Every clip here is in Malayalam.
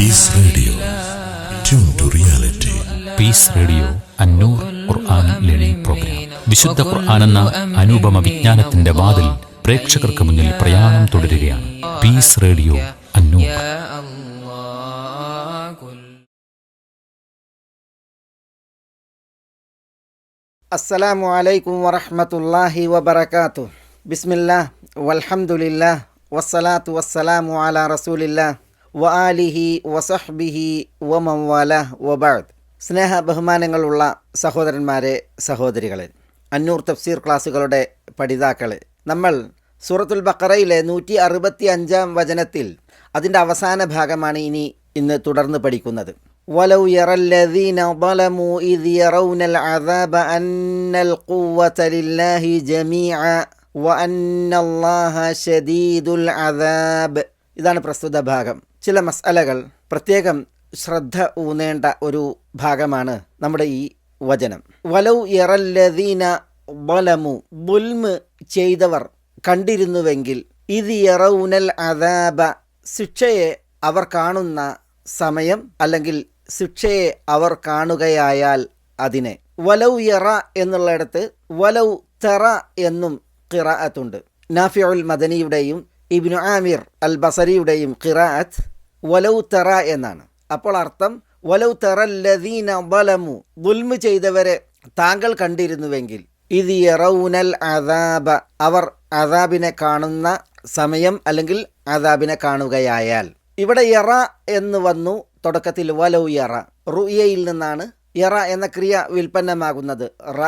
Peace radio tune to reality peace radio Annoor Quran learning program വിശുദ്ധ ഖുർആൻ എന്ന അനുപമ വിജ്ഞാനത്തിന്റെ വാതിൽ പ്രേക്ഷകർക്ക് മുന്നിൽ പ്രയാണം തുടരുകയാണ്. Peace radio Annoor. അസ്സലാമു അലൈക്കും വറഹ്മത്തുള്ളാഹി വബറകാതുഹു. ബിസ്മില്ലാ വൽഹംദുലില്ലാ വസ്സലാത്തു വസ്സലാമു അലാ റസൂലില്ലാ വ ആലിഹി വസഹ്ബിഹി വമൻ വാലാ വബഅദ് സ്നേഹ ബഹുമാനങ്ങളുള്ള സഹോദരന്മാരെ സഹോദരികളെ അന്നൂർ തഫ്സീർ ക്ലാസ്സുകളുടെ പഠിതാക്കളെ നമ്മൾ സൂറത്തുൽ ബക്കറയിലെ നൂറ്റി അറുപത്തി അഞ്ചാം വചനത്തിൽ അതിൻ്റെ അവസാന ഭാഗമാണ് ഇനി ഇന്ന് തുടർന്ന് പഠിക്കുന്നത് ولو يرى الذين ظلموا إذ يرون العذاب أن القوة لله جميعا وأن الله شديد العذاب ഇതാണ് പ്രസ്തുത ഭാഗം ചില മസാലകൾ പ്രത്യേകം ശ്രദ്ധ ഊന്നേണ്ട ഒരു ഭാഗമാണ് നമ്മുടെ ഈ വചനം. വലൗ യറല്ലദീന ബലമു ബുൽമ് ചെയ്തവർ കണ്ടിരുന്നുവെങ്കിൽ ഇത് യറൗനൽ അദാബ ശിക്ഷയെ അവർ കാണുന്ന സമയം അല്ലെങ്കിൽ ശിക്ഷയെ അവർ കാണുകയായാൽ അതിനെ. വലൗ യറ എന്നുള്ളിടത്ത് വലൗ തെറ എന്നും ഖിറാഅത്തുണ്ട്. നാഫിയുൽ മദനിയുടെയും ഇബ്നു ആമിർ അൽ ബസരിയുടെയും ഖിറാഅത്ത് വലൗ തെറ എന്നാണ്. അപ്പോൾ അർത്ഥം വലൗ തെറല്ലദീന ബലമു ദുൽമു ചെയ്തവരെ താങ്കൾ കണ്ടിരുന്നുവെങ്കിൽ ഇത് യറൗനൽ അദാബ അവർ അദാബിനെ കാണുന്ന സമയം അല്ലെങ്കിൽ അദാബിനെ കാണുകയായാൽ. ഇവിടെ യറ എന്ന് വന്നു തുടക്കത്തിൽ വലൗ യറ റുയയിൽ നിന്നാണ്. യറ എന്ന ക്രിയ വിൽപ്പന്നമാകുന്നത്. റ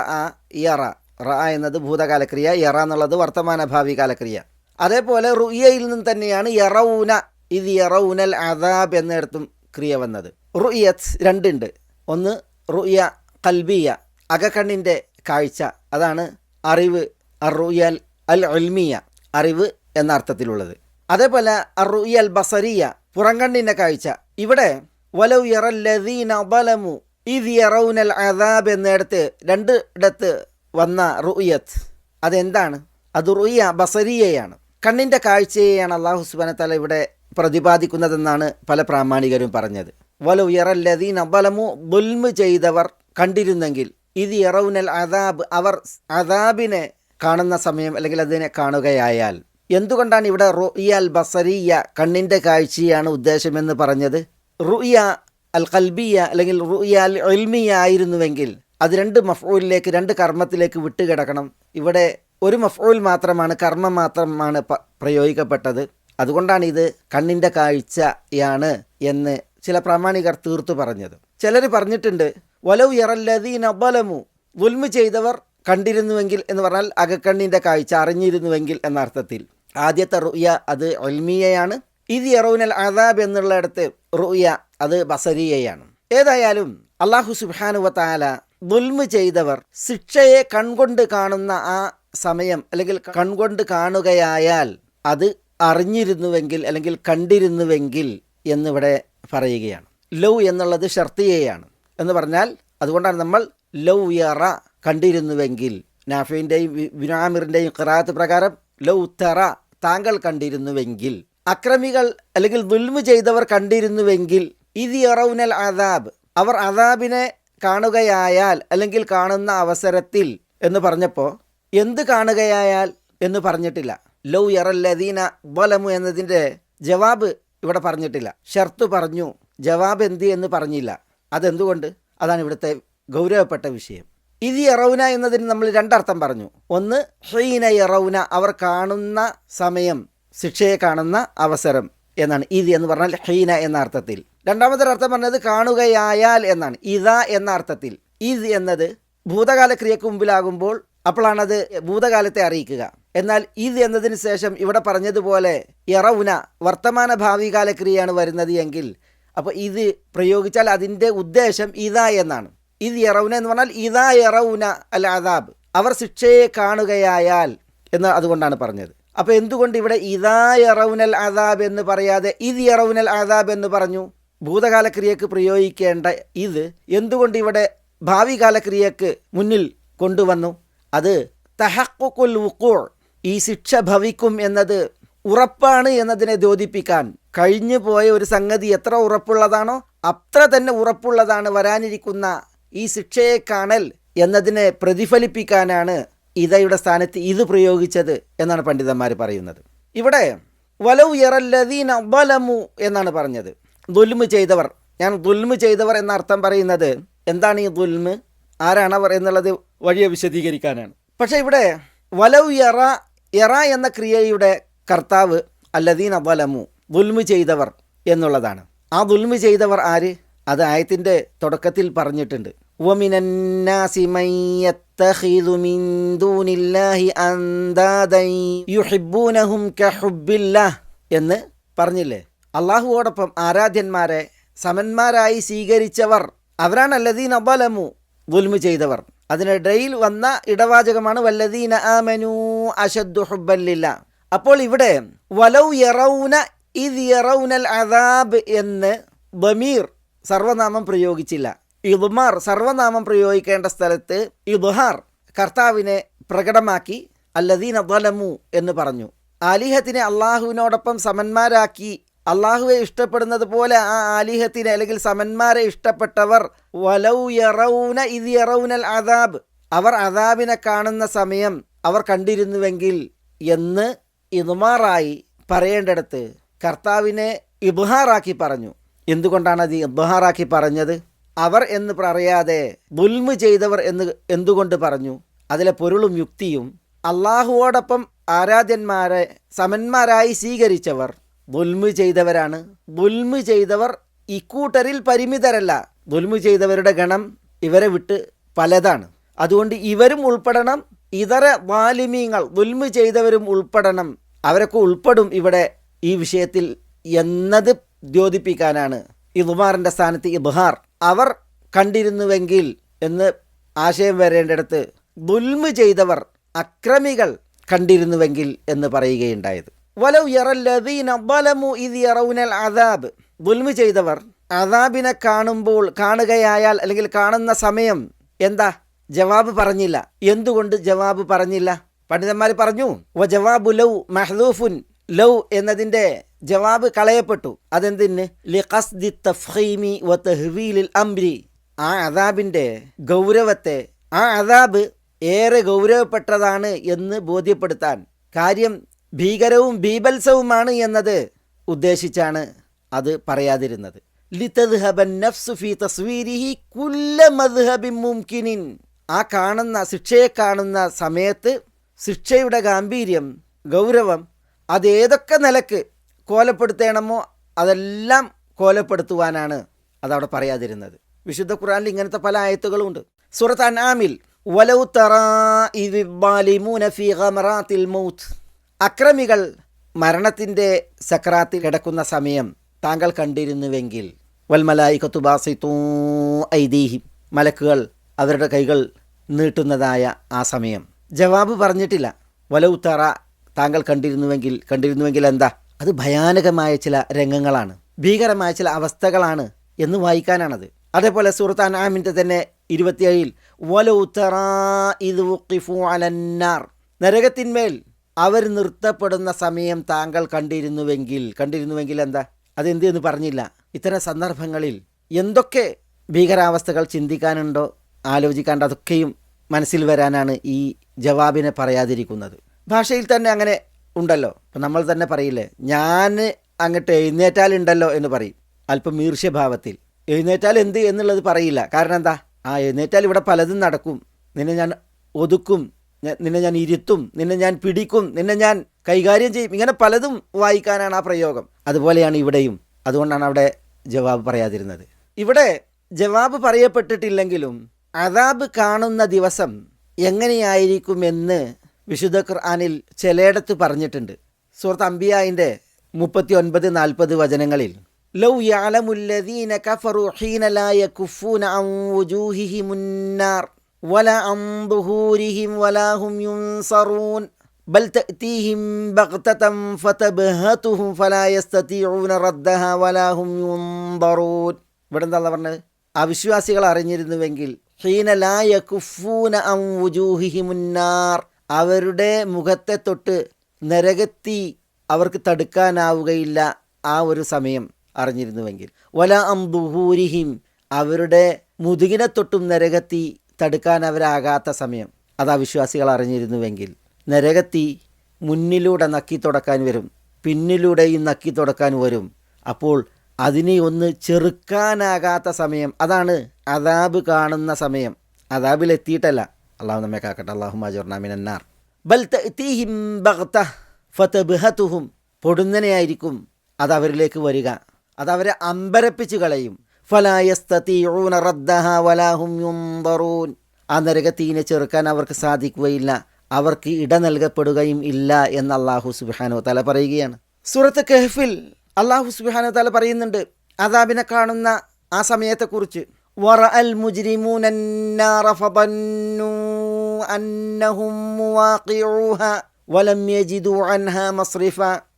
യറ. റ എന്നത് ഭൂതകാലക്രിയ യറ എന്നുള്ളത് വർത്തമാന ഭാവി കാലക്രിയ. അതേപോലെ റുയയിൽ നിന്ന് തന്നെയാണ് യറൌന ഇത് യറൌനൽ അദാബ് എന്നിടത്തും ക്രിയ വന്നത്. റുയത്ത് രണ്ടുണ്ട്. ഒന്ന് റുയ കൽബിയ അകക്കണ്ണിന്റെ കാഴ്ച. അതാണ് അറിവ് അറുയൽ അൽ ഉൽമിയ അറിവ് എന്ന അർത്ഥത്തിലുള്ളത്. അതേപോലെ അറുയൽ ബസരിയ പുറംകണ്ണിന്റെ കാഴ്ച. ഇവിടെ വലൗ യറല്ലദീന ബലമു ഇത് യറൌനൽ അദാബ് എന്നിടത്ത് രണ്ട് ഇടത്ത് വന്ന റുയത്ത് അതെന്താണ്? അത് റുയ ബസരിയയാണ്. കണ്ണിന്റെ കാഴ്ചയെയാണ് അള്ളാഹു സുബാന തല ഇവിടെ പ്രതിപാദിക്കുന്നതെന്നാണ് പല പ്രാമാണികരും പറഞ്ഞത്. വല ഉയറല്ലതീൻ ബലമു ബുൽമു ചെയ്തവർ കണ്ടിരുന്നെങ്കിൽ ഇത് ഇറവുനൽ അതാബ് അവർ അതാബിനെ കാണുന്ന സമയം അല്ലെങ്കിൽ അതിനെ കാണുകയായാൽ. എന്തുകൊണ്ടാണ് ഇവിടെ റുഇയൽ ബസറിയ കണ്ണിന്റെ കാഴ്ചയാണ് ഉദ്ദേശമെന്ന് പറഞ്ഞത്? റുഇയ അൽ കൽബിയ അല്ലെങ്കിൽ റുഇയ അൽ ഒൽമിയ ആയിരുന്നുവെങ്കിൽ അത് രണ്ട് മഫ്ഊലിലേക്ക് രണ്ട് കർമ്മത്തിലേക്ക് വിട്ടുകിടക്കണം. ഇവിടെ ഒരു മഫ്ഊൽ മാത്രമാണ് കർമ്മം മാത്രമാണ് പ്രയോഗിക്കപ്പെട്ടത്. അതുകൊണ്ടാണ് ഇത് കണ്ണിന്റെ കാഴ്ചയാണ് എന്ന് ചില പ്രാമാണികർ തീർത്തു പറഞ്ഞത്. ചിലർ പറഞ്ഞിട്ടുണ്ട് വലൗ യറല്ലദീന നബലമു ദുൽമ് ചെയ്തവർ കണ്ടിരുന്നുവെങ്കിൽ എന്ന് പറഞ്ഞാൽ അകക്കണ്ണിന്റെ കാഴ്ച അറിഞ്ഞിരുന്നുവെങ്കിൽ എന്ന അർത്ഥത്തിൽ. ആദ്യത്തെ റുയ അത് ഒൽമിയയാണ്. ഇത് യറൗനൽ അദാബ് എന്നുള്ളിടത്ത് റുയ അത് ബസരിയയാണ്. ഏതായാലും അള്ളാഹു സുബാനുവ താല ദുൽമ് ചെയ്തവർ ശിക്ഷയെ കൺകൊണ്ട് കാണുന്ന ആ സമയം അല്ലെങ്കിൽ കൺകൊണ്ട് കാണുകയായാൽ അത് അറിഞ്ഞിരുന്നുവെങ്കിൽ അല്ലെങ്കിൽ കണ്ടിരുന്നുവെങ്കിൽ എന്നിവിടെ പറയുകയാണ്. ലൗ എന്നുള്ളത് ഷർത്തിയയാണ് എന്ന് പറഞ്ഞാൽ അതുകൊണ്ടാണ് നമ്മൾ ലൗ യറ കണ്ടിരുന്നുവെങ്കിൽ നാഫിന്റെയും വിനാമിറിന്റെയും ഖിറാത്ത് പ്രകാരം ലൗ തറ താങ്കൾ കണ്ടിരുന്നുവെങ്കിൽ അക്രമികൾ അല്ലെങ്കിൽ ദുൽമ് ചെയ്തവർ കണ്ടിരുന്നുവെങ്കിൽ ഇത് യറൌനൽ അദാബ് അവർ അദാബിനെ കാണുകയായാൽ അല്ലെങ്കിൽ കാണുന്ന അവസരത്തിൽ എന്ന് പറഞ്ഞപ്പോൾ എന്ത് കാണുകയായാൽ എന്ന് പറഞ്ഞിട്ടില്ല. ലൗ യറല്ലദീന ബലമു എന്നതിന്റെ ജവാബ് ഇവിടെ പറഞ്ഞിട്ടില്ല. ഷർത്ത് പറഞ്ഞു ജവാബ് എന്ത് എന്ന് പറഞ്ഞില്ല. അതെന്തുകൊണ്ട്? അതാണ് ഇവിടുത്തെ ഗൗരവപ്പെട്ട വിഷയം. ഇത് യറൗന എന്നതിന് നമ്മൾ രണ്ടർത്ഥം പറഞ്ഞു. ഒന്ന് ഹീന യറൗന അവർ കാണുന്ന സമയം ശിക്ഷയെ കാണുന്ന അവസരം എന്നാണ്. ഇത് എന്ന് പറഞ്ഞാൽ ഹീന എന്ന അർത്ഥത്തിൽ. രണ്ടാമത്തെ അർത്ഥം പറഞ്ഞത് കാണുകയായാൽ എന്നാണ്. ഇതാ എന്ന അർത്ഥത്തിൽ. ഇത് എന്നത് ഭൂതകാല ക്രിയക്ക് മുമ്പിലാകുമ്പോൾ അപ്പോഴാണത് ഭൂതകാലത്തെ അറിയിക്കുക. എന്നാൽ ഇത് എന്നതിന് ശേഷം ഇവിടെ പറഞ്ഞതുപോലെ യറൗന വർത്തമാന ഭാവികാല ക്രിയയാണ് വരുന്നത് എങ്കിൽ അപ്പോൾ ഇത് പ്രയോഗിച്ചാൽ അതിന്റെ ഉദ്ദേശം ഇതാ എന്നാണ്. ഇത് എറവുന എന്ന് പറഞ്ഞാൽ ഇതാ യറൗന അൽ അദാബ്. അവർ ശിക്ഷയെ കാണുകയായാൽ എന്ന് അതുകൊണ്ടാണ് പറഞ്ഞത്. അപ്പോൾ എന്തുകൊണ്ട് ഇവിടെ ഇതാ യറൗനൽ അദാബ് എന്ന് പറയാതെ ഇത് യറൗനൽ അദാബ് എന്ന് പറഞ്ഞു? ഭൂതകാല ക്രിയക്ക് പ്രയോഗിക്കേണ്ട ഇത് എന്തുകൊണ്ട് ഇവിടെ ഭാവി കാലക്രിയക്ക് മുന്നിൽ കൊണ്ടുവന്നു? അത് തഹക്കുൽ വുക്കൂർ ഈ ശിക്ഷ ഭവിക്കും എന്നത് ഉറപ്പാണ് എന്നതിനെ ദ്യോതിപ്പിക്കാൻ കഴിഞ്ഞു പോയ ഒരു സംഗതി എത്ര ഉറപ്പുള്ളതാണോ അത്ര തന്നെ ഉറപ്പുള്ളതാണ് വരാനിരിക്കുന്ന ഈ ശിക്ഷയെ കാണൽ എന്നതിനെ പ്രതിഫലിപ്പിക്കാനാണ് ഇതയുടെ സ്ഥാനത്ത് ഇത് പ്രയോഗിച്ചത് എന്നാണ് പണ്ഡിതന്മാർ പറയുന്നത്. ഇവിടെ വലവ് ബലമു എന്നാണ് പറഞ്ഞത്. ദുൽമ് ചെയ്തവർ. ഞാൻ ദുൽമ് ചെയ്തവർ എന്ന അർത്ഥം പറയുന്നത് എന്താണ് ഈ ദുൽമ്? ആരാണവർ എന്നുള്ളത് വഴിയെ വിശദീകരിക്കാനാണ്. പക്ഷേ ഇവിടെ വലവ് യറ എറ എന്ന ക്രിയയുടെ കർത്താവ് അല്ലദീൻ വലമു ദുൽമ് ചെയ്തവർ എന്നുള്ളതാണ്. ആ ദുൽമ് ചെയ്തവർ ആര്? അത് ആയത്തിന്റെ തുടക്കത്തിൽ പറഞ്ഞിട്ടുണ്ട്. എന്ന് പറഞ്ഞില്ലേ? അള്ളാഹുവോടൊപ്പം ആരാധ്യന്മാരെ സമന്മാരായി സ്വീകരിച്ചവർ അവരാണ് അല്ലദീൻ അബലമു ദുൽമു ചെയ്തവർ. അതിനിടയിൽ വന്ന ഇടവാചകമാണ് വല്ലദീന ആമനു അഷദ്ദു ഹുബല്ലില്ല അപ്പോൾ ഇവിടെ വലൗ യറൗന ഇത് യറൗനൽ അദാബ് എന്ന് ബമീർ സർവനാമം പ്രയോഗിച്ചില്ല. ഇദ്മാർ സർവനാമം പ്രയോഗിക്കേണ്ട സ്ഥലത്ത് ഇദ്ഹാർ കർത്താവിനെ പ്രകടമാക്കി അല്ലദീൻ അബലമു എന്ന് പറഞ്ഞു. ആലിഹത്തിനെ അള്ളാഹുവിനോടൊപ്പം സമന്മാരാക്കി അള്ളാഹുവെ ഇഷ്ടപ്പെടുന്നത് പോലെ ആ ആലിഹത്തിനെ അല്ലെങ്കിൽ സമന്മാരെ ഇഷ്ടപ്പെട്ടവർ വലൗ ഇത് യറൗനൽ അദാബ്. അവർ അദാബിനെ കാണുന്ന സമയം അവർ കണ്ടിരുന്നുവെങ്കിൽ എന്ന് ഇതുമാറായി പറയേണ്ടടുത്ത് കർത്താവിനെ ഇബ്ഹാറാക്കി പറഞ്ഞു. എന്തുകൊണ്ടാണ് അത് ഇബ്ഹാറാക്കി പറഞ്ഞത്? അവർ എന്ന് പറയാതെ ബുൽമ് ചെയ്തവർ എന്ന് എന്തുകൊണ്ട് പറഞ്ഞു? അതിലെ പൊരുളും യുക്തിയും അള്ളാഹുവോടൊപ്പം ആരാധ്യന്മാരെ സമന്മാരായി സ്വീകരിച്ചവർ ദുൽമ് ചെയ്തവരാണ്. ദുൽമു ചെയ്തവർ ഇക്കൂട്ടരിൽ പരിമിതരല്ല. ദുൽമു ചെയ്തവരുടെ ഗണം ഇവരെ വിട്ട് പലതാണ്. അതുകൊണ്ട് ഇവരും ഉൾപ്പെടണം. ഇതര വാലിമീങ്ങൾ ദുൽമു ചെയ്തവരും ഉൾപ്പെടണം. അവരൊക്കെ ഉൾപ്പെടും ഇവിടെ ഈ വിഷയത്തിൽ എന്നത് ദ്യോതിപ്പിക്കാനാണ്. ഇബുമാറിന്റെ സ്ഥാനത്ത് ഇബ്ഹാർ. അവർ കണ്ടിരുന്നുവെങ്കിൽ എന്ന് ആശയം വരേണ്ടടുത്ത് ദുൽമു ചെയ്തവർ അക്രമികൾ കണ്ടിരുന്നുവെങ്കിൽ എന്ന് പറയുകയുണ്ടായത്. ചെയ്തവർ അദാബിനെ കാണുമ്പോൾ കാണുകയായാൽ അല്ലെങ്കിൽ കാണുന്ന സമയം എന്താ? ജവാബ് പറഞ്ഞില്ല. എന്തുകൊണ്ട് ജവാബ് പറഞ്ഞില്ല? പണ്ഡിതന്മാർ പറഞ്ഞു വ ജവാബു ലൗ മെഹദൂഫുൻ. ലൗ എന്നതിന്റെ ജവാബ് കളയപ്പെട്ടു. അതെന്തിന്? ലിഖസ്ദി വ ആ അദാബിന്റെ ഗൗരവത്തെ ആ അദാബ് ഏറെ ഗൗരവപ്പെട്ടതാണ് എന്ന് ബോധ്യപ്പെടുത്താൻ. കാര്യം ഭീകരവും ബീഭത്സവുമാണ് എന്നത് ഉദ്ദേശിച്ചാണ് അത് പറയാതിരുന്നത്. ആ കാണുന്ന ശിക്ഷയെ കാണുന്ന സമയത്ത് ശിക്ഷയുടെ ഗാംഭീര്യം ഗൗരവം അതേതൊക്കെ നിലയ്ക്ക് കോലപ്പെടുത്തേണമോ അതെല്ലാം കോലപ്പെടുത്തുവാനാണ് അതവിടെ പറയാതിരുന്നത്. വിശുദ്ധ ഖുറാനിൽ ഇങ്ങനത്തെ പല ആയത്തുകളുണ്ട്. സൂറത്ത് അനാമിൽ വലൗ തറാ ഫീ ഗമറാത്തിൽ മൗത്ത്. അക്രമികൾ മരണത്തിന്റെ സക്രാത്തിൽ കിടക്കുന്ന സമയം താങ്കൾ കണ്ടിരുന്നുവെങ്കിൽ. വൽമലായി കത്തുബാസിത്തൂ ഐദീഹിം. മലക്കുകൾ അവരുടെ കൈകൾ നീട്ടുന്നതായ ആ സമയം. ജവാബ് പറഞ്ഞിട്ടില്ല. വലൗ തറ താങ്കൾ കണ്ടിരുന്നുവെങ്കിൽ കണ്ടിരുന്നുവെങ്കിൽ എന്താ? അത് ഭയാനകമായ ചില രംഗങ്ങളാണ്. ഭീകരമായ ചില അവസ്ഥകളാണ് എന്ന് വായിക്കാനാണത്. അതേപോലെ സുഹൃത്ത് അനാമിന്റെ തന്നെ ഇരുപത്തിയേഴിൽ വലൗ തറാ ഇത് നരകത്തിന്മേൽ അവർ നിർത്തപ്പെടുന്ന സമയം താങ്കൾ കണ്ടിരുന്നുവെങ്കിൽ കണ്ടിരുന്നുവെങ്കിൽ എന്താ? അതെന്ത് എന്ന് പറഞ്ഞില്ല. ഇത്തരം സന്ദർഭങ്ങളിൽ എന്തൊക്കെ ഭീകരാവസ്ഥകൾ ചിന്തിക്കാനുണ്ടോ ആലോചിക്കാണ്ട് അതൊക്കെയും മനസ്സിൽ വരാനാണ് ഈ ജവാബിനെ പറയാതിരിക്കുന്നത്. ഭാഷയിൽ തന്നെ അങ്ങനെ ഉണ്ടല്ലോ. അപ്പം നമ്മൾ തന്നെ പറയില്ലേ ഞാൻ അങ്ങോട്ട് എഴുന്നേറ്റാലുണ്ടല്ലോ എന്ന് പറയും. അല്പം ഈർഷ്യഭാവത്തിൽ എഴുന്നേറ്റാൽ എന്ത് എന്നുള്ളത് പറയില്ല. കാരണം എന്താ? ആ എഴുന്നേറ്റാൽ ഇവിടെ പലതും നടക്കും. നിന്നെ ഞാൻ ഒതുക്കും. നിന്നെ ഞാൻ ഇരുത്തും നിന്നെ ഞാൻ പിടിക്കും നിന്നെ ഞാൻ കൈകാര്യം ചെയ്യും. ഇങ്ങനെ പലതും വായിക്കാനാണ് ആ പ്രയോഗം. അതുപോലെയാണ് ഇവിടെയും. അതുകൊണ്ടാണ് അവിടെ ജവാബ് പറയാതിരുന്നത്. ഇവിടെ ജവാബ് പറയപ്പെട്ടിട്ടില്ലെങ്കിലും അതാബ് കാണുന്ന ദിവസം എങ്ങനെയായിരിക്കും എന്ന് വിശുദ്ധ ഖുർആാനിൽ ചിലയിടത്ത് പറഞ്ഞിട്ടുണ്ട്. സുഹൃത്ത് അംബിയായിന്റെ മുപ്പത്തി ഒൻപത് നാൽപ്പത് വചനങ്ങളിൽ ലൗ യാലമുല്ലദീന കഫറു ഹീന ലാ യകുഫൂന അൻ വുജൂഹിഹിമുന്നാർ. ولا عن ظهورهم ولا هم ينصرون بل تأتيهم بغتة فتبهتهم فلا يستطيعون ردها ولا هم ينظرون ഇവിടെ എന്താ പറഞ്ഞത് അവിശ്വാസികൾ അറിഞ്ഞിരുന്നുവെങ്കിൽ ഹീനലായ കുഫൂന അം വുജൂഹിഹിമുന്നാർ അവരുടെ മുഖത്തെ തൊട്ട് നരകത്തി അവർക്ക് തടുക്കാനാവുകയില്ല ആ ഒരു സമയം അറിഞ്ഞിരുന്നുവെങ്കിൽ വല അംബുഹൂരിഹിം അവരുടെ മുതുകിനെ തൊട്ടും നരകത്തി തടുക്കാൻ അവരാകാത്ത സമയം. അത് അവിശ്വാസികൾ വിശ്വാസികൾ അറിഞ്ഞിരുന്നുവെങ്കിൽ. നരകത്തി മുന്നിലൂടെ നക്കി തുടക്കാൻ വരും. പിന്നിലൂടെയും നക്കി തുടക്കാൻ വരും. അപ്പോൾ അതിനെ ഒന്ന് ചെറുക്കാനാകാത്ത സമയം. അതാണ് അതാബ് കാണുന്ന സമയം. അതാബിലെത്തിയിട്ടല്ല അള്ളാഹു നമ്മെ കാക്കട്ടെ. അള്ളാഹു ബൽ പൊടുന്നനെയായിരിക്കും. അതവരിലേക്ക് വരിക. അതവരെ അമ്പരപ്പിച്ച് കളയും. വലാഹും യുംദറൂൻ. ആ നരകത്തീനെ ചെറുക്കാൻ അവർക്ക് സാധിക്കുകയില്ല. അവർക്ക് ഇട നൽകപ്പെടുകയും ഇല്ല എന്ന് അള്ളാഹു സുബാനോ തല പറയുകയാണ്. സൂറത്ത് കെഹഫിൽ അള്ളാഹു സുബാനോ തല പറയുന്നുണ്ട്. അതാബിനെ കാണുന്ന ആ സമയത്തെക്കുറിച്ച്.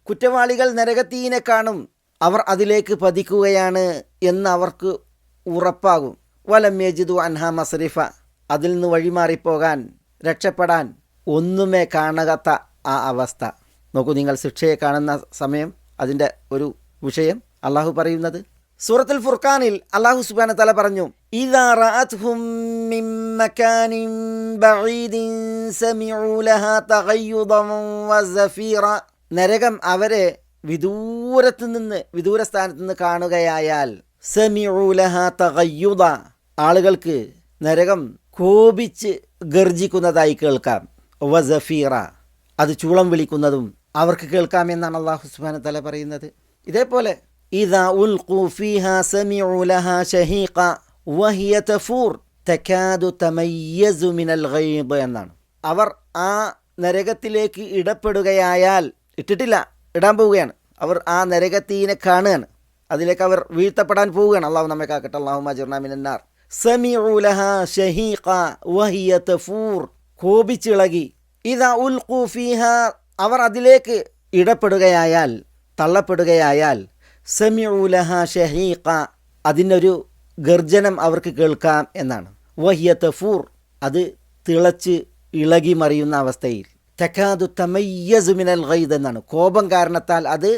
കുറ്റവാളികൾ നരകത്തീനെ കാണും. അവർ അതിലേക്ക് പതിക്കുകയാണ്. എന്ന് അവർക്ക് ഉറപ്പാകും. വലം യജിദു അൻഹ മസറിഫ അതിൽ നിന്ന് വഴിമാറിപ്പോകാൻ രക്ഷപ്പെടാൻ ഒന്നുമേ കാണാത്ത ആ അവസ്ഥ. നോക്കൂ നിങ്ങൾ ശിക്ഷയെ കാണുന്ന സമയം അതിന്റെ ഒരു വിഷയം. അള്ളാഹു പറയുന്നത് സൂറത്തുൽ ഫുർഖാനിൽ അള്ളാഹു സുബാന തല പറഞ്ഞു നരകം അവരെ വിദൂരത്ത് നിന്ന് വിദൂര സ്ഥാനത്ത് നിന്ന് കാണുകയായാൽ സെമിഊലഹ തകയ്യുത ആളുകൾക്ക് നരകം കോപിച്ച് ഗർജിക്കുന്നതായി കേൾക്കാം. വസഫീറ അത് ചൂളം വിളിക്കുന്നതും അവർക്ക് കേൾക്കാം എന്നാണ് അള്ളാഹു സുബാന തല പറയുന്നത്. ഇതേപോലെ ഇതാ ഉൽ ഖുഫിഹ സമിഉലഹ ഷഹീഖ വഹിയ തഫൂർ തകാദു തമയ്യസു മിനൽ ഗൈബ് എന്നാണ്. അവർ ആ നരകത്തിലേക്ക് ഇടപെടുകയായാൽ ഇട്ടിട്ടില്ല ഇടാൻ പോവുകയാണ്. അവർ ആ നരകത്തീനെ കാണുകയാണ്. അതിലേക്ക് അവർ വീഴ്ത്തപ്പെടാൻ പോവുകയാണ്. അള്ളാഹു നമ്മെ കാക്കട്ടെ. അള്ളാഹു ഷഹീഖ വഹിയ തഫൂർ. കോപിച്ചിളകി ഇതാ ഉൽഖു അവർ അതിലേക്ക് ഇടപെടുകയായാൽ തള്ളപ്പെടുകയായാൽ സമീഉലഹ ഷഹീഖ. അതിനൊരു ഗർജനം അവർക്ക് കേൾക്കാം എന്നാണ്. വഹിയ തഫൂർ. അത് തിളച്ച് ഇളകി മറിയുന്ന അവസ്ഥയിൽ. തെക്കാതു തമയ്യസുമിനൽ ഗൈദ് എന്നാണ്. കോപം കാരണത്താൽ അത്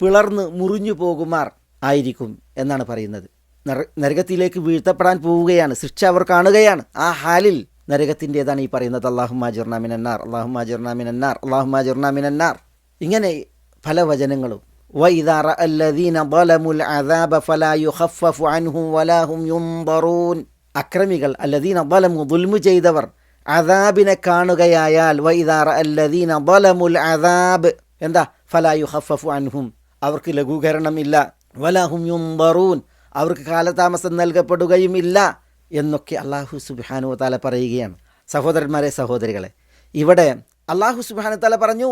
പിളർന്ന് മുറിഞ്ഞു പോകുമാർ. ആയിരിക്കും എന്നാണ് പറയുന്നത് നര- നരകത്തിലേക്ക് വീഴ്ത്തപ്പെടാൻ പോവുകയാണ് ശിക്ഷ അവർ കാണുകയാണ് ആ ഹാലിൽ നരകത്തിൻ്റെതാണ് ഈ പറയുന്നത് അള്ളാഹു മാജുർനാമിനാർ അള്ളാഹു മാജുർനാമിനാർ അള്ളാഹു മാജുർനാമിനാർ ഇങ്ങനെ പല വചനങ്ങളും وإذا رأى الذين ظلموا العذاب فلا يخفف عنهم ولا هم ينظرون അക്രമികൾ അല്ലദീന ظلموا ظلم ചെയ്തവർ അദാബിനെ കാണുകയായാൽ വൈദാറ അല്ലദീന ظلموا العذاب എന്താ ഫലാ യുഖഫഫു അൻഹും അവർക്ക് ലഘൂകരണമില്ല വലഹും യുംബറൂൻ. അവർക്ക് കാലതാമസം നൽകപ്പെടുകയും ഇല്ല എന്നൊക്കെ അള്ളാഹു സുബാനു താല പറയുകയാണ്. സഹോദരന്മാരെ സഹോദരികളെ ഇവിടെ അള്ളാഹു സുബാനു താല പറഞ്ഞു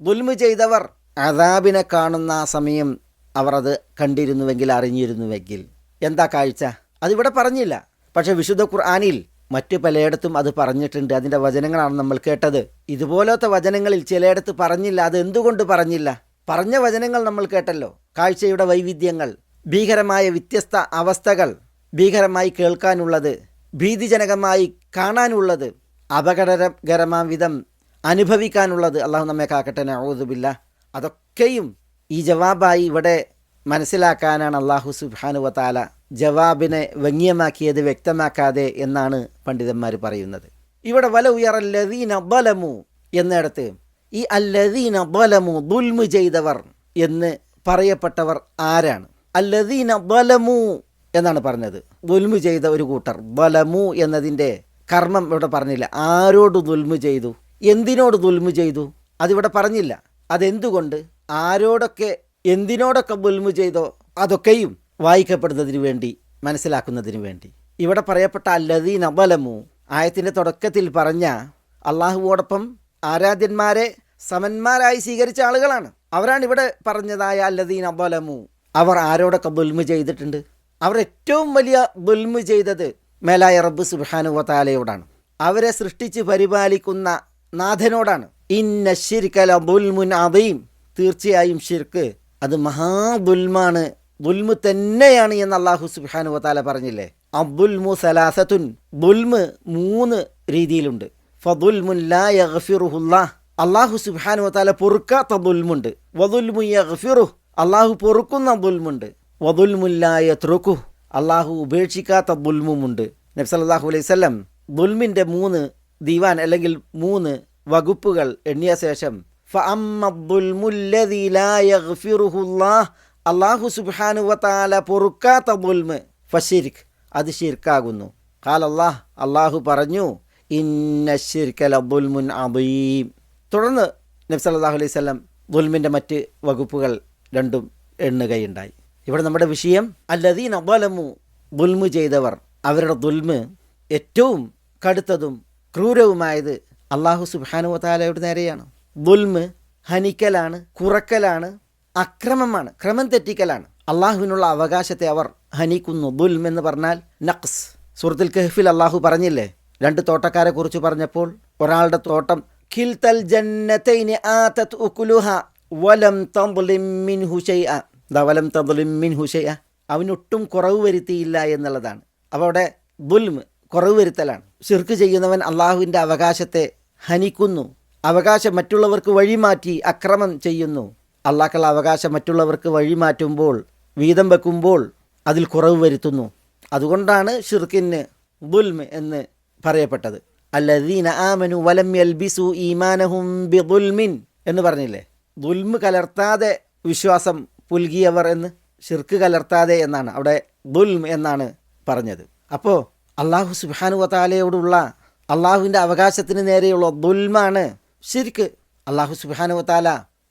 ദുൽമു ചെയ്തവർ അതാബിനെ കാണുന്ന ആ സമയം അവർ അത് കണ്ടിരുന്നുവെങ്കിൽ അറിഞ്ഞിരുന്നുവെങ്കിൽ. എന്താ കാഴ്ച? അതിവിടെ പറഞ്ഞില്ല. പക്ഷേ വിശുദ്ധ ഖുർആാനിൽ മറ്റു പലയിടത്തും അത് പറഞ്ഞിട്ടുണ്ട്. അതിന്റെ വചനങ്ങളാണ് നമ്മൾ കേട്ടത്. ഇതുപോലത്തെ വചനങ്ങളിൽ ചിലയിടത്ത് പറഞ്ഞില്ല. അത് എന്തുകൊണ്ട് പറഞ്ഞില്ല? പറഞ്ഞ വചനങ്ങൾ നമ്മൾ കേട്ടല്ലോ. കാഴ്ചയുടെ വൈവിധ്യങ്ങൾ ഭീകരമായ വ്യത്യസ്ത അവസ്ഥകൾ ഭീകരമായി കേൾക്കാനുള്ളത് ഭീതിജനകമായി കാണാനുള്ളത് അപകടകരമാം വിധം അനുഭവിക്കാനുള്ളത് അള്ളാഹു നമ്മെ കാക്കട്ടെ. നഊദുബില്ല അതൊക്കെയും ഈ ജവാബായി ഇവിടെ മനസ്സിലാക്കാനാണ് അള്ളാഹു സുഹാനുവ വതാല ജവാബിനെ വ്യംഗ്യമാക്കിയത് വ്യക്തമാക്കാതെ എന്നാണ് പണ്ഡിതന്മാർ പറയുന്നത്. ഇവിടെ വല ഉയറല്ലദീന ബലമു എന്നിടത്ത് ഈ അല്ലദീന ബലമു ദുൽമു ചെയ്തവർ എന്ന് പറയപ്പെട്ടവർ ആരാണ്? അല്ലദീന ബലമു എന്നാണ് പറഞ്ഞത്. ദുൽമു ചെയ്ത ഒരു കൂട്ടർ. ബലമു എന്നതിന്റെ കർമ്മം ഇവിടെ പറഞ്ഞില്ല. ആരോട് ദുൽമു ചെയ്തു? എന്തിനോട് ദുൽമു ചെയ്തു? അതിവിടെ പറഞ്ഞില്ല. അതെന്തുകൊണ്ട്? ആരോടൊക്കെ എന്തിനോടൊക്കെ ദുൽമു ചെയ്തോ? അതൊക്കെയും വായിക്കപ്പെടുന്നതിന് വേണ്ടി മനസ്സിലാക്കുന്നതിന് വേണ്ടി. ഇവിടെ പറയപ്പെട്ട അല്ലതീ നബലമു ആയത്തിന്റെ തുടക്കത്തിൽ പറഞ്ഞ അള്ളാഹുവോടൊപ്പം ആരാധ്യന്മാരെ സമന്മാരായി സ്വീകരിച്ച ആളുകളാണ്. അവരാണ് ഇവിടെ പറഞ്ഞതായ അല്ലതീ അബലമു അവർ ആരോടൊക്കെ ബുൽമു ചെയ്തിട്ടുണ്ട്? അവർ ഏറ്റവും വലിയ ബുൽമു ചെയ്തത് മേലായ റബ്ബ് സുബാനു വതാലയോടാണ് അവരെ സൃഷ്ടിച്ച് പരിപാലിക്കുന്ന നാഥനോടാണ്. ഇന്ന ഷിർക്കല ബുൽമുൻ അതയും തീർച്ചയായും ഷിർക്ക് അത് മഹാദുൽമാണ് ദുൽമു തന്നെയാണ് എന്ന് അള്ളാഹു സുബാനു വത്താല പറഞ്ഞില്ലേ? അബ്ദുൽമു സലാസത്തുൻ. ദുൽമ് മൂന്ന് രീതിയിലുണ്ട്. അള്ളാഹു സുബാനു വത്താല പൊറുക്കാത്ത ദുൽമുണ്ട്. അള്ളാഹു പൊറുക്കുന്ന ദുൽമുണ്ട്. വദുൽമുല്ലായ ത്രുക്കു അള്ളാഹു ഉപേക്ഷിക്കാത്ത ദുൽമുമുണ്ട്. നബ്സല്ലാഹു അലൈഹി സ്വലം ദുൽമിന്റെ മൂന്ന് ദിവാൻ അല്ലെങ്കിൽ മൂന്ന് വകുപ്പുകൾ എണ്ണിയ ശേഷം അള്ളാഹു സുബാനുവത്താല പൊറുക്കാത്ത മുൽമ് ഫഷിർഖ് അത് ഷിർക്കാകുന്നു കാൽ അള്ളാഹ് പറഞ്ഞു ഇന്ന അബീം തുടർന്ന് നബി സല്ലല്ലാഹു അലൈഹി വസല്ലം ദുൽമിന്റെ മറ്റ് വകുപ്പുകൾ രണ്ടും എണ്ണുകയുണ്ടായി. ഇവിടെ നമ്മുടെ വിഷയം അല്ലദീൻ അബലമു ദുൽമു ചെയ്തവർ അവരുടെ ദുൽമ് ഏറ്റവും കടുത്തതും ക്രൂരവുമായത് അള്ളാഹു സുബാനുവത്താലയുടെ നേരെയാണ്. ദുൽമ് ഹനിക്കലാണ് കുറക്കലാണ് അക്രമമാണ് ക്രമം തെറ്റിക്കലാണ്. അള്ളാഹുവിനുള്ള അവകാശത്തെ അവർ ഹനിക്കുന്നു ദുൽം എന്ന് പറഞ്ഞാൽ നഖ്സ്. സുഹൃത്തിൽ കെഹ്ഫിൽ അള്ളാഹു പറഞ്ഞില്ലേ രണ്ട് തോട്ടക്കാരെ കുറിച്ച് പറഞ്ഞപ്പോൾ ഒരാളുടെ തോട്ടം കിൽതൽ ജന്നതൈനി വലം മിൻഹു ഷൈഅ വലം മിൻഹു ഷൈഅ അവനൊട്ടും കുറവ് വരുത്തിയില്ല എന്നുള്ളതാണ്. അപ്പോൾ അവിടെ ദുൽമ് കുറവ് വരുത്തലാണ്. ശിർക്ക് ചെയ്യുന്നവൻ അള്ളാഹുവിന്റെ അവകാശത്തെ ഹനിക്കുന്നു അവകാശം മറ്റുള്ളവർക്ക് വഴിമാറ്റി അക്രമം ചെയ്യുന്നു. അള്ളാഹ്ക്കുള്ള അവകാശം മറ്റുള്ളവർക്ക് വഴിമാറ്റുമ്പോൾ വീതം വെക്കുമ്പോൾ അതിൽ കുറവ് വരുത്തുന്നു. അതുകൊണ്ടാണ് ഷിർക്കിന് ദുൽമ് എന്ന് പറയപ്പെട്ടത്. അല്ലദീന ആമനു വലം യൽബിസു ഈമാനഹും ബി ബിദുൽമിൻ എന്ന് പറഞ്ഞില്ലേ? ദുൽമ് കലർത്താതെ വിശ്വാസം പുൽകിയവർ എന്ന് ഷിർക്ക് കലർത്താതെ എന്നാണ്. അവിടെ ദുൽം എന്നാണ് പറഞ്ഞത്. അപ്പോൾ അള്ളാഹു സുബാനു വത്താലയോടുള്ള അള്ളാഹുവിന്റെ അവകാശത്തിന് നേരെയുള്ള ദുൽമാണ് ശരിക്ക് അള്ളാഹു സുബാനു വതാല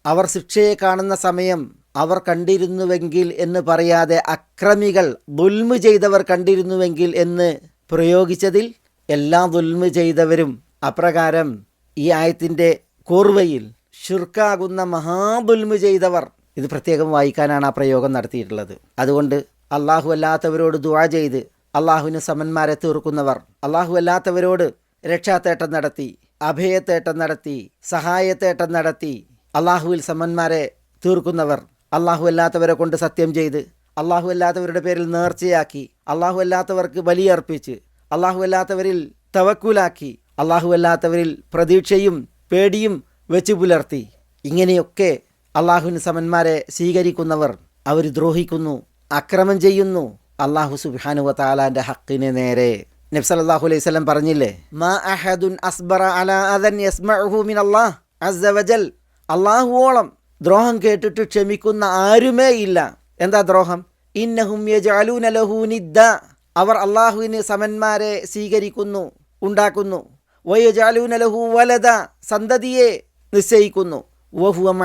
അവർ ശിക്ഷയെ കാണുന്ന സമയം അവർ കണ്ടിരുന്നുവെങ്കിൽ എന്ന് പറയാതെ അക്രമികൾ ദുൽമു ചെയ്തവർ കണ്ടിരുന്നുവെങ്കിൽ എന്ന് പ്രയോഗിച്ചതിൽ എല്ലാ ദുൽമു ചെയ്തവരും അപ്രകാരം ഈ ആയത്തിന്റെ കോർവയിൽ ഷിർക്കാകുന്ന മഹാദുൽമു ചെയ്തവർ ഇത് പ്രത്യേകം വായിക്കാനാണ് ആ പ്രയോഗം നടത്തിയിട്ടുള്ളത്. അതുകൊണ്ട് അള്ളാഹു അല്ലാത്തവരോട് ദുവാ ചെയ്ത് അള്ളാഹുവിന് സമന്മാരെ തീർക്കുന്നവർ അള്ളാഹു അല്ലാത്തവരോട് രക്ഷാത്തേട്ടം നടത്തി അഭയത്തേട്ടം നടത്തി സഹായത്തേട്ടം നടത്തി അള്ളാഹുവിൽ സമന്മാരെ തീർക്കുന്നവർ അള്ളാഹു അല്ലാത്തവരെ കൊണ്ട് സത്യം ചെയ്ത് അള്ളാഹു അല്ലാത്തവരുടെ പേരിൽ നേർച്ചയാക്കി അള്ളാഹു അല്ലാത്തവർക്ക് ബലിയർപ്പിച്ച് അള്ളാഹു അല്ലാത്തവരിൽ തവക്കൂലാക്കി അള്ളാഹു അല്ലാത്തവരിൽ പ്രതീക്ഷയും പേടിയും വെച്ചു പുലർത്തി. ഇങ്ങനെയൊക്കെ അള്ളാഹുവിന് സമന്മാരെ സ്വീകരിക്കുന്നവർ അവർ ദ്രോഹിക്കുന്നു അക്രമം ചെയ്യുന്നു. അള്ളാഹു സുബാനുവ താലാന്റെ ഹക്കിന് നേരെ. നബ്സല്ലാഹു അലൈഹി സ്വലം പറഞ്ഞില്ലേ മാ അഹദുൻ അസ്ബറ അലാ അദൻ യസ്മഉഹു മിൻ അല്ലാഹ് അസ്സ വജൽ അള്ളാഹുവോളം ദ്രോഹം കേട്ടിട്ട് ക്ഷമിക്കുന്ന ആരുമേ ഇല്ല. എന്താ ദ്രോഹം? ഇന്നഹും യജഅലൂന ലഹു നിദ്ദ. അവർ അള്ളാഹുവിന് സമന്മാരെ സ്വീകരിക്കുന്നു ഉണ്ടാക്കുന്നു. വയജാലൂന ലഹു വലത സന്തതിയെ നിശ്ചയിക്കുന്നു. വഹുവ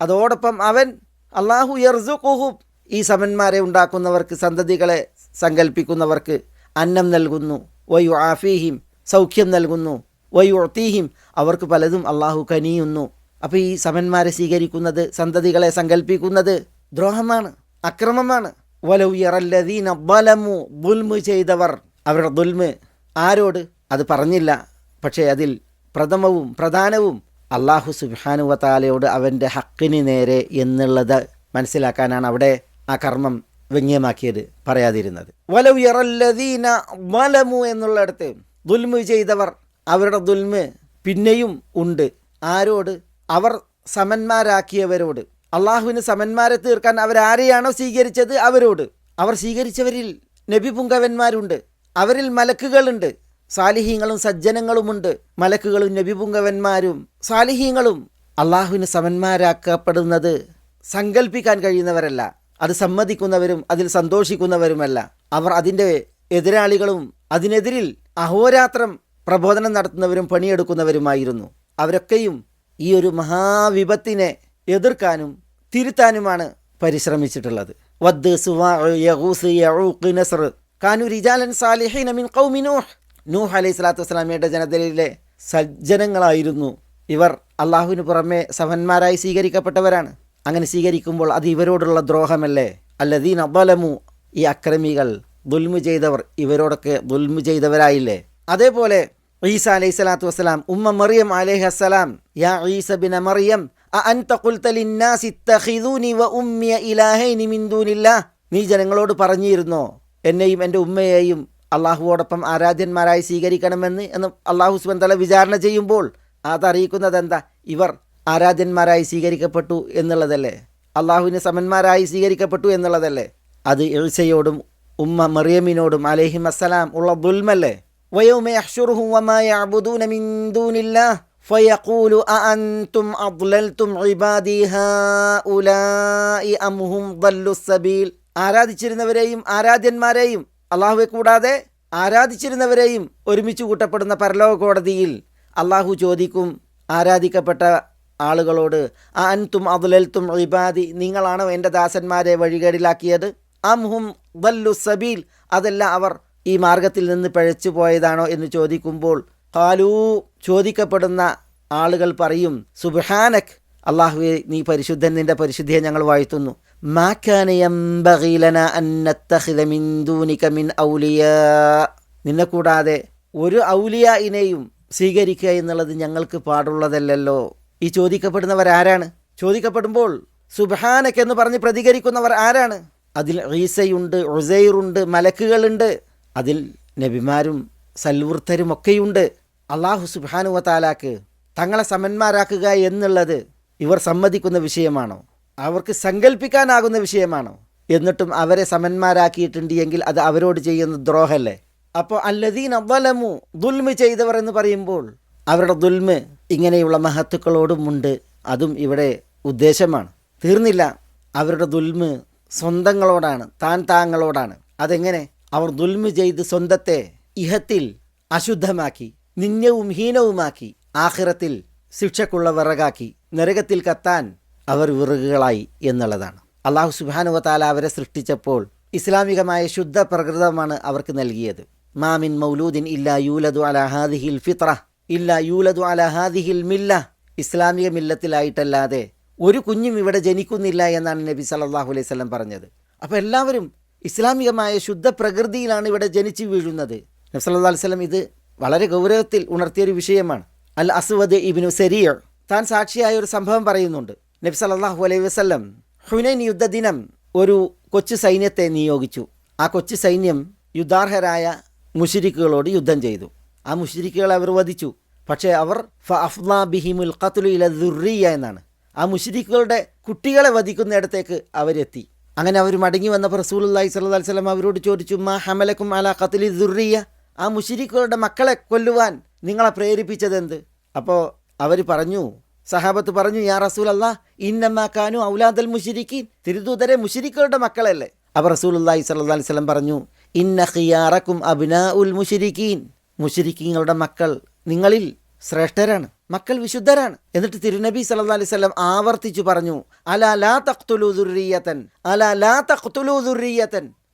അതോടൊപ്പം അവൻ അള്ളാഹു യർസുഖുഹു. ഈ സമന്മാരെ ഉണ്ടാക്കുന്നവർക്ക് സന്തതികളെ സങ്കല്പിക്കുന്നവർക്ക് അന്നം നൽകുന്നു. വയു ആഫീഹിം സൗഖ്യം നൽകുന്നു. വയു ഒത്തീഹിം അവർക്ക് പലതും അള്ളാഹു കനിയുന്നു. അപ്പോൾ ഈ സമന്മാരെ സ്വീകരിക്കുന്നത് സന്തതികളെ സങ്കല്പിക്കുന്നത് ദ്രോഹമാണ് അക്രമമാണ്. വലൗയറല്ലദീന ബലമു ദുൽമ് ചെയ്തവർ. അവരുടെ ദുൽമ് ആരോട്? അത് പറഞ്ഞില്ല. പക്ഷേ അതിൽ പ്രഥമവും പ്രധാനവും അള്ളാഹു സുബാനുവത്താലയോട് അവന്റെ ഹക്കിന് നേരെ എന്നുള്ളത് മനസ്സിലാക്കാനാണ് അവിടെ ആ കർമ്മം വ്യംഗ്യമാക്കിയത് പറയാതിരുന്നത്. വലവ് യറല്ലദീന വലമു എന്നുള്ളിടത്ത് ദുൽമ് ചെയ്തവർ. അവരുടെ ദുൽമ് പിന്നെയും ഉണ്ട്. ആരോട്? അവർ സമന്മാരാക്കിയവരോട്. അള്ളാഹുവിന് സമന്മാരെ തീർക്കാൻ അവരാരെയാണോ സ്വീകരിച്ചത്? അവരോട്. അവർ സ്വീകരിച്ചവരിൽ നബി പുങ്കവന്മാരുണ്ട്. അവരിൽ മലക്കുകളുണ്ട്. സാലിഹീങ്ങളും സജ്ജനങ്ങളുമുണ്ട്. മലക്കുകളും നബി പുങ്കവന്മാരും സാലിഹീങ്ങളും. അള്ളാഹുവിന് സമന്മാരാക്കപ്പെടുന്നത് സങ്കല്പിക്കാൻ കഴിയുന്നവരല്ല. അത് സമ്മതിക്കുന്നവരും അതിൽ സന്തോഷിക്കുന്നവരുമല്ല. അവർ അതിന്റെ എതിരാളികളും അതിനെതിരിൽ അഹോരാത്രം പ്രബോധനം നടത്തുന്നവരും പണിയെടുക്കുന്നവരുമായിരുന്നു. അവരൊക്കെയും ഈ ഒരു മഹാവിപത്തിനെ എതിർക്കാനും തിരുത്താനുമാണ് പരിശ്രമിച്ചിട്ടുള്ളത്. വദ് കാനു റിജാലൻ സാലിഹീന മിൻ നൂഹ്. നൂഹ് അലൈഹി സ്വലാത്തു വസ്സലാമിയുടെ ജനതയിലെ സജ്ജനങ്ങളായിരുന്നു ഇവർ. അള്ളാഹുവിന് പുറമെ സഭന്മാരായി സ്വീകരിക്കപ്പെട്ടവരാണ്. അങ്ങനെ സ്വീകരിക്കുമ്പോൾ അത് ഇവരോടുള്ള ദ്രോഹമല്ലേ? അല്ലദീൻ അബലമു ഈ അക്രമികൾ ദുൽമു ചെയ്തവർ ഇവരോടൊക്കെ ദുൽമു ചെയ്തവരായില്ലേ? അതേപോലെ ഈസ അലൈഹി സ്വലാത്തു വസ്സലാം ഉമ്മ മറിയം അലൈഹി അസ്സലാം യാ ഈസ ബിൻ മറിയം നീ ജനങ്ങളോട് പറഞ്ഞിരുന്നോ എന്നെയും എന്റെ ഉമ്മയെയും അള്ളാഹുവോടൊപ്പം ആരാധ്യന്മാരായി സ്വീകരിക്കണമെന്ന് എന്ന് അള്ളാഹു സുബൻ തല വിചാരണ ചെയ്യുമ്പോൾ അതറിയിക്കുന്നത് എന്താ? ഇവർ ആരാധ്യന്മാരായി സ്വീകരിക്കപ്പെട്ടു എന്നുള്ളതല്ലേ? അള്ളാഹുവിന് സമന്മാരായി സ്വീകരിക്കപ്പെട്ടു എന്നുള്ളതല്ലേ? അത് എഴുസയോടും ഉമ്മ മറിയമ്മിനോടും അലഹിം അസ്സലാം ഉള്ള ദുൽമല്ലേ? ويوم يحشرهم وما يعبدون من دون الله فيقول أأنتم أضللتم عبادي هؤلاء أم هم ضلوا السبيل ആരാധിച്ചിരുന്നവരെയും ആരാധ്യന്മാരെയും അള്ളാഹുവെ കൂടാതെ ആരാധിച്ചിരുന്നവരെയും ഒരുമിച്ച് കൂട്ടപ്പെടുന്ന പരലോക കോടതിയിൽ അള്ളാഹു ചോദിക്കും ആരാധിക്കപ്പെട്ട ആളുകളോട് ആ അൻതും അതുലൽത്തും ഇബാദി നിങ്ങളാണോ എൻ്റെ ദാസന്മാരെ വഴികേടിലാക്കിയത് അംഹും ദല്ലു സബീൽ അതല്ല അവർ ഈ മാർഗത്തിൽ നിന്ന് പഴച്ചു പോയതാണോ എന്ന് ചോദിക്കുമ്പോൾ കാലൂ ചോദിക്കപ്പെടുന്ന ആളുകൾ പറയും സുബാനക് അള്ളാഹുവെ നീ പരിശുദ്ധൻ നിന്റെ പരിശുദ്ധിയെ ഞങ്ങൾ വാഴ്ത്തുന്നു. നിന്നെ കൂടാതെ ഒരു ഔലിയ ഇനെയും സ്വീകരിക്കുക എന്നുള്ളത് ഞങ്ങൾക്ക് പാടുള്ളതല്ലല്ലോ. ഈ ചോദിക്കപ്പെടുന്നവർ ആരാണ്? ചോദിക്കപ്പെടുമ്പോൾ സുബാനക് എന്ന് പറഞ്ഞ് പ്രതികരിക്കുന്നവർ ആരാണ്? അതിൽ റീസയുണ്ട് ഉസൈറുണ്ട് മലക്കുകളുണ്ട്. അതിൽ നബിമാരും സൽവൃത്തരും ഒക്കെയുണ്ട് അള്ളാഹു സുബാനുവ താലാക്ക് തങ്ങളെ സമന്മാരാക്കുക എന്നുള്ളത് ഇവർ സമ്മതിക്കുന്ന വിഷയമാണോ? അവർക്ക് സങ്കല്പിക്കാനാകുന്ന വിഷയമാണോ? എന്നിട്ടും അവരെ സമന്മാരാക്കിയിട്ടുണ്ട് എങ്കിൽ അത് അവരോട് ചെയ്യുന്ന ദ്രോഹല്ലേ? അപ്പോൾ അല്ലദീൻ അവലമു ദുൽമ് ചെയ്തവർ എന്ന് പറയുമ്പോൾ അവരുടെ ദുൽമ് ഇങ്ങനെയുള്ള മഹത്തുക്കളോടുമുണ്ട് അതും ഇവിടെ ഉദ്ദേശമാണ്. തീർന്നില്ല. അവരുടെ ദുൽമ് സ്വന്തങ്ങളോടാണ് താൻ താങ്കളോടാണ്. അതെങ്ങനെ? അവർ ദുൽമ് ചെയ്ത് സ്വന്തത്തെ ഇഹത്തിൽ അശുദ്ധമാക്കി നിന്യവും ഹീനവുമാക്കി ആഖിറത്തിൽ ശിക്ഷക്കുള്ള വിറകാക്കി നരകത്തിൽ കത്താൻ അവർ വിറകുകളായി എന്നുള്ളതാണ്. അള്ളാഹു സുബാനുവത്താല അവരെ സൃഷ്ടിച്ചപ്പോൾ ഇസ്ലാമികമായ ശുദ്ധ പ്രകൃതമാണ് അവർക്ക് നൽകിയത്. മാമിൻ മൗലൂദിൻ ഇല്ലാ യൂലദു അല ഹാദിഹിൽ ഫിത്ര ഇല്ല യൂലദു അല ഹാദിഹിൽ മില്ല. ഇസ്ലാമിക മില്ലത്തിലായിട്ടല്ലാതെ ഒരു കുഞ്ഞും ഇവിടെ ജനിക്കുന്നില്ല എന്നാണ് നബി സല്ലാഹു അലൈഹി വസല്ലം പറഞ്ഞത്. അപ്പോൾ എല്ലാവരും ഇസ്ലാമികമായ ശുദ്ധ പ്രകൃതിയിലാണ് ഇവിടെ ജനിച്ച് വീഴുന്നത്. നബി സല്ലല്ലാഹു അലൈഹി വസല്ലം ഇത് വളരെ ഗൗരവത്തിൽ ഉണർത്തിയൊരു വിഷയമാണ്. അൽ അസ്വദ് ഇബിനു സെരിയ താൻ സാക്ഷിയായ ഒരു സംഭവം പറയുന്നുണ്ട്. നബി സല്ലല്ലാഹു അലൈഹി വസ്ലം ഹുനൈൻ യുദ്ധദിനം ഒരു കൊച്ചു സൈന്യത്തെ നിയോഗിച്ചു. ആ കൊച്ചു സൈന്യം യുദ്ധാർഹരായ മുഷിരിക്കുകളോട് യുദ്ധം ചെയ്തു. ആ മുഷിരിക്കുകളെ അവർ വധിച്ചു. പക്ഷേ അവർ ഫ അഫ്ലാ ബിഹിമുൽ ഖത്ലു ഇല ദുർറിയ എന്നാണ്. ആ മുഷിരിക്കുകളുടെ കുട്ടികളെ വധിക്കുന്നിടത്തേക്ക് അവരെത്തി. അങ്ങനെ അവർ മടങ്ങി വന്നപ്പോൾ സ്വല്ലല്ലാഹി അലൈഹി വസല്ലം അവരോട് ചോദിച്ചു മാ ഹമലക്കും അല ഖത്ലി ദുർറിയ ആ മുഷിരിക്കുകളുടെ മക്കളെ കൊല്ലുവാൻ നിങ്ങളെ പ്രേരിപ്പിച്ചത് എന്ത്? അപ്പോൾ അവർ പറഞ്ഞു സഹാബത്ത് പറഞ്ഞു യാ റസൂൽ അല്ലാ ഇന്നമാക്കാനു ഔലാദൽ മുഷിരിക്കീൻ. തിരുദൂതരെ മുഷിരിക്കുകളുടെ മക്കളല്ലേ? അപ്പോൾ റസൂലുള്ളാഹി സ്വല്ലല്ലാഹി അലൈഹി വസല്ലം പറഞ്ഞു ഇന്ന ഖിയാറക്കും അബിന ഉൽ മുഷിരിക്കീൻ. മുഷിരിക്കീങ്ങളുടെ മക്കൾ നിങ്ങളിൽ ശ്രേഷ്ഠരാണ്. മക്കൾ വിശുദ്ധരാണ്. എന്നിട്ട് തിരുനബി സല്ലല്ലാഹു അലൈഹി വസല്ലം ആവർത്തിച്ചു പറഞ്ഞു അല ലാ തഖ്തുലു അല ലാ തഖ്തുലു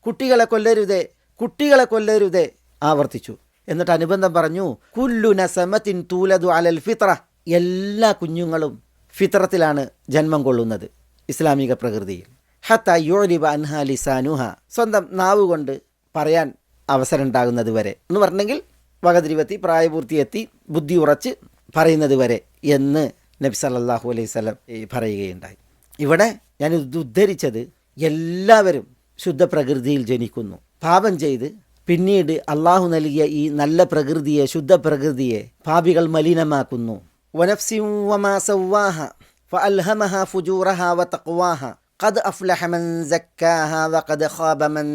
കുട്ടികളെ കൊല്ലരുതേ കുട്ടികളെ കൊല്ലരുതേ ആവർത്തിച്ചു. എന്നിട്ട് അനുബന്ധം പറഞ്ഞു കുല്ലു നസമത്തിൻ തൂലതു അലൽ ഫിത്ര എല്ലാ കുഞ്ഞുങ്ങളും ഫിത്രത്തിലാണ് ജന്മം കൊള്ളുന്നത് ഇസ്ലാമിക പ്രകൃതിയിൽ. ഹത്ത യോലിബ അൻഹ ലിസാനുഹ സ്വന്തം നാവ് കൊണ്ട് പറയാൻ അവസരം ഉണ്ടാകുന്നത് വരെ. എന്ന് പറഞ്ഞെങ്കിൽ വകതിരിവെത്തി പ്രായപൂർത്തിയെത്തി ബുദ്ധി ഉറച്ച് പറയുന്നത് വരെ എന്ന് നബി സല്ലാഹു അലൈഹി പറയുകയുണ്ടായി. ഇവിടെ ഞാൻ ഉദ്ധരിച്ചത് എല്ലാവരും ശുദ്ധ പ്രകൃതിയിൽ ജനിക്കുന്നു. പാപം ചെയ്ത് പിന്നീട് അള്ളാഹു നൽകിയ ഈ നല്ല പ്രകൃതിയെ ശുദ്ധ പ്രകൃതിയെ പാപികൾ മലിനമാക്കുന്നു. ഖദ് സുബാനു മൻ വഖദ് ഖാബ മൻ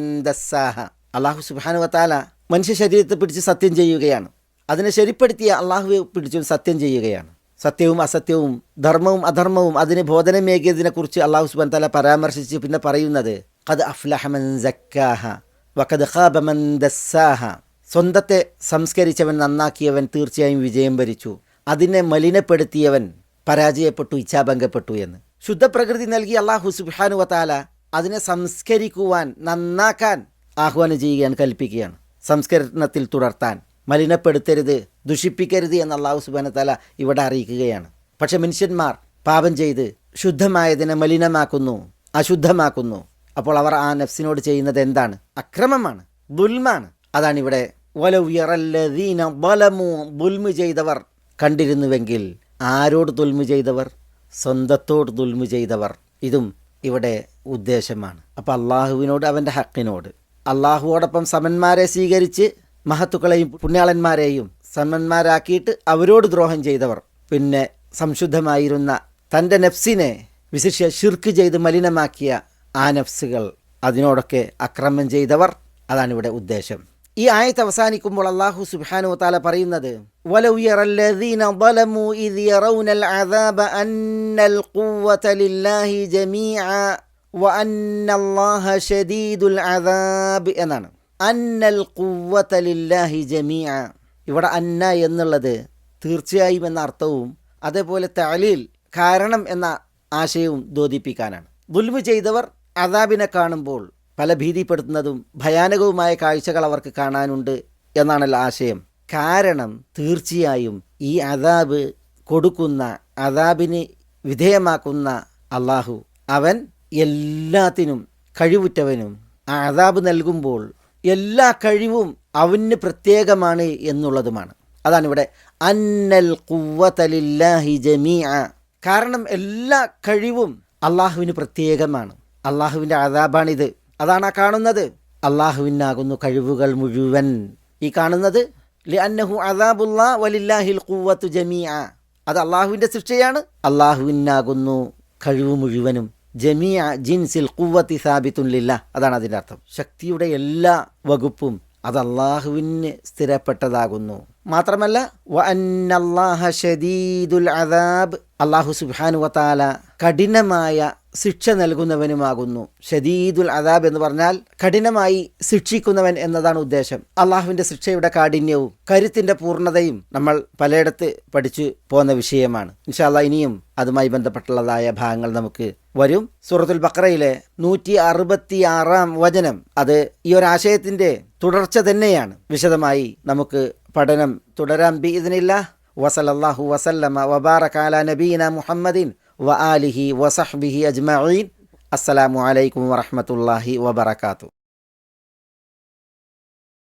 അല്ലാഹു സുബ്ഹാനഹു വതആല മനുഷ്യ ശരീരത്തെ പിടിച്ച് സത്യം ചെയ്യുകയാണ്. അതിനെ ശരിപ്പെടുത്തിയ അള്ളാഹുവെ പിടിച്ചു സത്യം ചെയ്യുകയാണ്. സത്യവും അസത്യവും ധർമ്മവും അധർമ്മവും അതിന് ബോധനമേകിയതിനെക്കുറിച്ച് അള്ളാഹു സുബാൻ തല പരാമർശിച്ച് പിന്നെ പറയുന്നത് ഖദ് അഫ്ലഹമൻ സക്കാഹ സ്വന്തത്തെ സംസ്കരിച്ചവൻ നന്നാക്കിയവൻ തീർച്ചയായും വിജയം വരിച്ചു. അതിനെ മലിനപ്പെടുത്തിയവൻ പരാജയപ്പെട്ടു ഇച്ഛാഭംഗപ്പെട്ടു എന്ന്. ശുദ്ധപ്രകൃതി നൽകി അള്ളാഹു സുബാനു വത്താല അതിനെ സംസ്കരിക്കുവാൻ നന്നാക്കാൻ ആഹ്വാനം ചെയ്യുകയാണ് കൽപ്പിക്കുകയാണ്. സംസ്കരണത്തിൽ തുടർത്താൻ. മലിനപ്പെടുത്തരുത് ദുഷിപ്പിക്കരുത് എന്ന് അള്ളാഹു സുബാന താല ഇവിടെ അറിയിക്കുകയാണ്. പക്ഷെ മനുഷ്യന്മാർ പാപം ചെയ്ത് ശുദ്ധമായതിനെ മലിനമാക്കുന്നു അശുദ്ധമാക്കുന്നു. അപ്പോൾ അവർ ആ നഫ്സിനോട് ചെയ്യുന്നത് എന്താണ്? അക്രമമാണ് ദുൽമാണ്. അതാണ് ഇവിടെ ദുൽമു ചെയ്തവർ. കണ്ടിരുന്നുവെങ്കിൽ ആരോട് ദുൽമു ചെയ്തവർ? സ്വന്തത്തോട് ദുൽമു ചെയ്തവർ. ഇതും ഇവിടെ ഉദ്ദേശമാണ്. അപ്പോൾ അള്ളാഹുവിനോട് അവന്റെ ഹക്കിനോട്. അള്ളാഹുവോടൊപ്പം സമന്മാരെ സ്വീകരിച്ച് മഹത്തുക്കളെയും പുണ്യാളന്മാരെയും സന്മന്മാരാക്കിയിട്ട് അവരോട് ദ്രോഹം ചെയ്തവർ. പിന്നെ സംശുദ്ധമായിരുന്ന തന്റെ നഫ്സിനെ വിശിഷ്യ ഷിർക്ക് ചെയ്ത് മലിനമാക്കിയ ആ നഫ്സുകൾ അതിനോടൊക്കെ അക്രമം ചെയ്തവർ. അതാണ് ഇവിടെ ഉദ്ദേശം. ഈ ആയത്ത് അവസാനിക്കുമ്പോൾ അള്ളാഹു സുബാനു താല പറയുന്നത് എന്നാണ്. അന്നൽ ഖുവത ലില്ലാഹി ജമീഅ. ഇവിടെ അന്ന എന്നുള്ളത് തീർച്ചയായും എന്ന അർത്ഥവും അതേപോലെ തലീൽ കാരണം എന്ന ആശയവും ദ്യോതിപ്പിക്കാനാണ്. ദുൽമു ചെയ്തവർ അതാബിനെ കാണുമ്പോൾ പല ഭീതിപ്പെടുത്തുന്നതും ഭയാനകവുമായ കാഴ്ചകൾ അവർക്ക് കാണാനുണ്ട് എന്നാണല്ലോ ആശയം. കാരണം തീർച്ചയായും ഈ അതാബ് കൊടുക്കുന്ന അതാബിന് വിധേയമാക്കുന്ന അള്ളാഹു. അവൻ എല്ലാത്തിനും കഴിവുറ്റവനും. ആ അതാബ് നൽകുമ്പോൾ എല്ലാ കഴിവും അവന് പ്രത്യേകമാണ് എന്നുള്ളതുമാണ്. അതാണ് ഇവിടെ അന്നൽ കുവ്വതലില്ലാഹി ജമീഅ. കാരണം എല്ലാ കഴിവും അള്ളാഹുവിന് പ്രത്യേകമാണ്. അള്ളാഹുവിന്റെ ആദാബാണിത് അതാണ് ആ കാണുന്നത്. അള്ളാഹുവിനാകുന്നു കഴിവുകൾ മുഴുവൻ. ഈ കാണുന്നത് വലില്ലാഹിൽ ജമീഅ. അത് അള്ളാഹുവിന്റെ ശിക്ഷയാണ്. അള്ളാഹുവിനാകുന്നു കഴിവ് മുഴുവനും. ജമിയ ജിൻസിൽ കുവ്വത്തി സാബിത്തുല്ലില്ല അതാണ് അതിന്റെ അർത്ഥം. ശക്തിയുടെ എല്ലാ വകുപ്പും അത് അള്ളാഹുവിന് സ്ഥിരപ്പെട്ടതാകുന്നു. മാത്രമല്ല അള്ളാഹു സുഹാനു വതാല കഠിനമായ ശിക്ഷ നൽകുന്നവനുമാകുന്നു. ഷദീദുൽ അദാബ് എന്ന് പറഞ്ഞാൽ കഠിനമായി ശിക്ഷിക്കുന്നവൻ എന്നതാണ് ഉദ്ദേശം. അള്ളാഹുവിന്റെ ശിക്ഷയുടെ കാഠിന്യവും കരുത്തിന്റെ പൂർണതയും നമ്മൾ പലയിടത്ത് പഠിച്ചു പോകുന്ന വിഷയമാണ്. ഇൻഷാല്ല ഇനിയും അതുമായി ബന്ധപ്പെട്ടുള്ളതായ ഭാഗങ്ങൾ നമുക്ക് വരും സൂറത്തുൽ ബക്രയിലെ നൂറ്റി അറുപത്തി ആറാം വചനം. അത് ഈ ഒരു ആശയത്തിന്റെ തുടർച്ച തന്നെയാണ്. വിശദമായി നമുക്ക് പഠനം തുടരാം. ബി ഇതിനില്ല വസലല്ലാഹു വസല്ലമ വബാറകാല നബീന മുഹമ്മദിൻ വ ആലിഹി വസഹ്ബിഹി അജ്മീൻ അസ്സലാമു അലൈക്കും വറഹ്മത്തുള്ളാഹി വബറകാതുഹു.